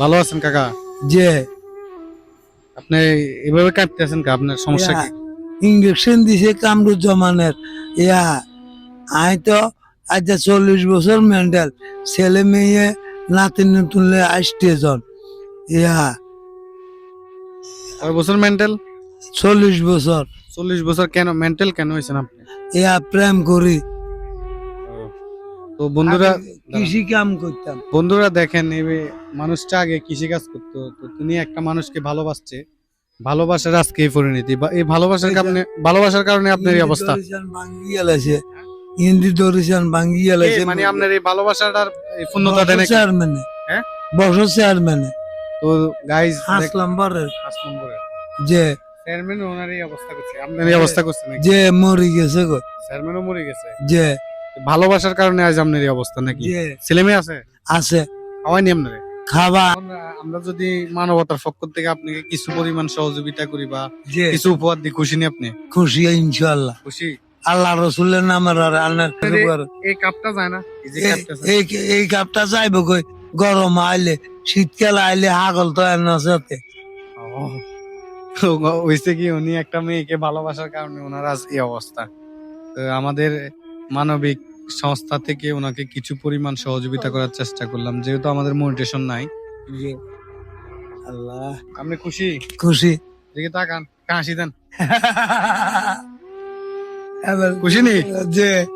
ভালো আছেন কাকা? যে আপনি এভাবে কাটতেছেন কা? আপনার সমস্যা কি? ইঞ্জেকশন দিছে কামরুজ্জামানের। ইয়া আই তো আজ চল্লিশ বছর মেন্টাল ছেলে মেয়ে নাতি নতুনলে আসতে জন ইয়া। কয় বছর মেন্টাল চল্লিশ বছর। চল্লিশ বছর কেন? মেন্টাল কেন হয়েছেন আপনি? ইয়া প্রেম করি। তো বন্ধুরা কৃষি কাম করতাম। বন্ধুরা দেখেন এই মানুষটা আগে কৃষি কাজ করতো তো তিনি একটা মানুষকে ভালোবাসছে। ভালোবাসার আজকে এই পরিণতি বা এই ভালোবাসার কারণে ভালোবাসার কারণে আপনার এই অবস্থা। হিন্দি দরিশান ভাঙ্গি গেলেছে মানে আপনার এই ভালোবাসাটার পূর্ণতা দেন চেয়ারম্যানে। হ্যাঁ? বছর চেয়ারম্যানে। তো গাইজ পাঁচ নম্বরের পাঁচ নম্বরে যে চেয়ারম্যান ওনার এই অবস্থা করছে। আপনার এই অবস্থা করছে নাকি? যে মরে গেছে গো। চেয়ারম্যানও মরে গেছে। যে ভালোবাসার কারণে আজ আপনার এই অবস্থা নাকি? ছেলে মেয়ে আছে? আছে। হওয়াই নি আপনারে খাবা আমরা যদি মানবতার পক্ষ থেকে আপনাকে কিছু পরিমাণ সহযোগিতা করি বা কিছু উপহার দিই খুশি নি আপনি? খুশি খুশি? আল্লাহ রসুলের নামের আর আল্লাহর এই কাপটা যায় না? এই এই- কাপটা যাইব কই? গরম আইলে শীতকাল আইলে হাগল তো আর সাথে। হইছে কি উনি একটা মেয়েকে ভালোবাসার কারণে ওনার আজ এই অবস্থা। তো আমাদের মানবিক সংস্থা থেকে ওনাকে কিছু পরিমাণ সহযোগিতা করার চেষ্টা করলাম যেহেতু আমাদের মনিটেশন নাই। আল্লাহ। আপনি খুশি? খুশি। দিকে তাকান কাশি দেন। এবার খুশি নি? যে